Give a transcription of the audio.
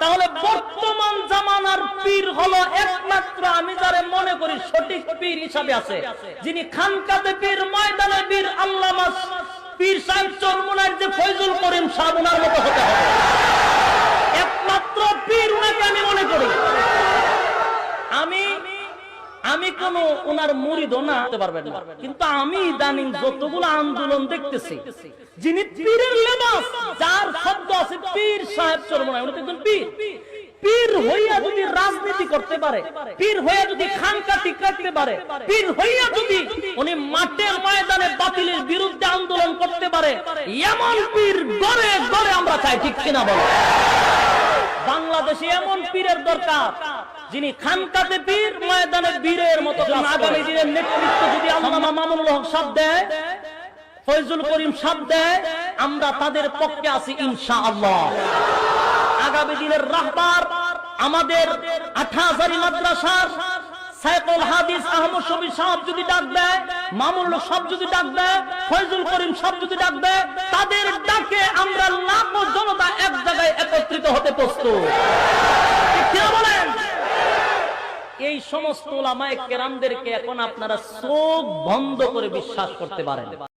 তাহলে বর্তমান জামানার পীর হলো একমাত্র আমি যারে মনে করি সঠিক পীর হিসাবে আছে। যিনি খানকাতে পীর, ময়দানে পীর, আল্লামা পীর সাহেব চরমুনার যে ফয়জুল করিম সাহেব ওনার মতো হতে হবে। একমাত্র পীর উনাকে আমি মনে করি। আমি আমি কোন ওনার মুরিদ না, হতে পারবেন না। কিন্তু আমি ইদানিং যতগুলো আন্দোলন দেখতেছি, যিনি পীরের লেবাস, যার আছে পীর সাহেব চরমনায় উনি একজন পীর। পীর হইয়া যদি রাজনীতি করতে পারে, পীর হইয়া যদি খানকা ঠিক রাখতে পারে, পীর হইয়া যদি উনি মাঠে ময়দানে বাতিলের বিরুদ্ধে আন্দোলন করতে পারে, এমন পীর গড়ে গড়ে আমরা চাই, ঠিক কিনা বলো? বাংলাদেশে এমন পীরের দরকার, যিনি খানকাতে পীর, ময়দানে বীরের মতো আগামী দিনের নেতৃত্ব যদি আল্লামা মামুনুল হক সাপ দেয়, ফয়জুল করিম সাপ দেয় আমরা তাদের পক্ষে আছি ইনশা আল্লাহ আগামী দিনের রাহবার আমাদের আঠাহাজারি মাদ্রাসার একত্রিত হতে প্রস্তুত। বলেন? এই সমস্ত এখন আপনারা চোখ বন্ধ করে বিশ্বাস করতে পারেন।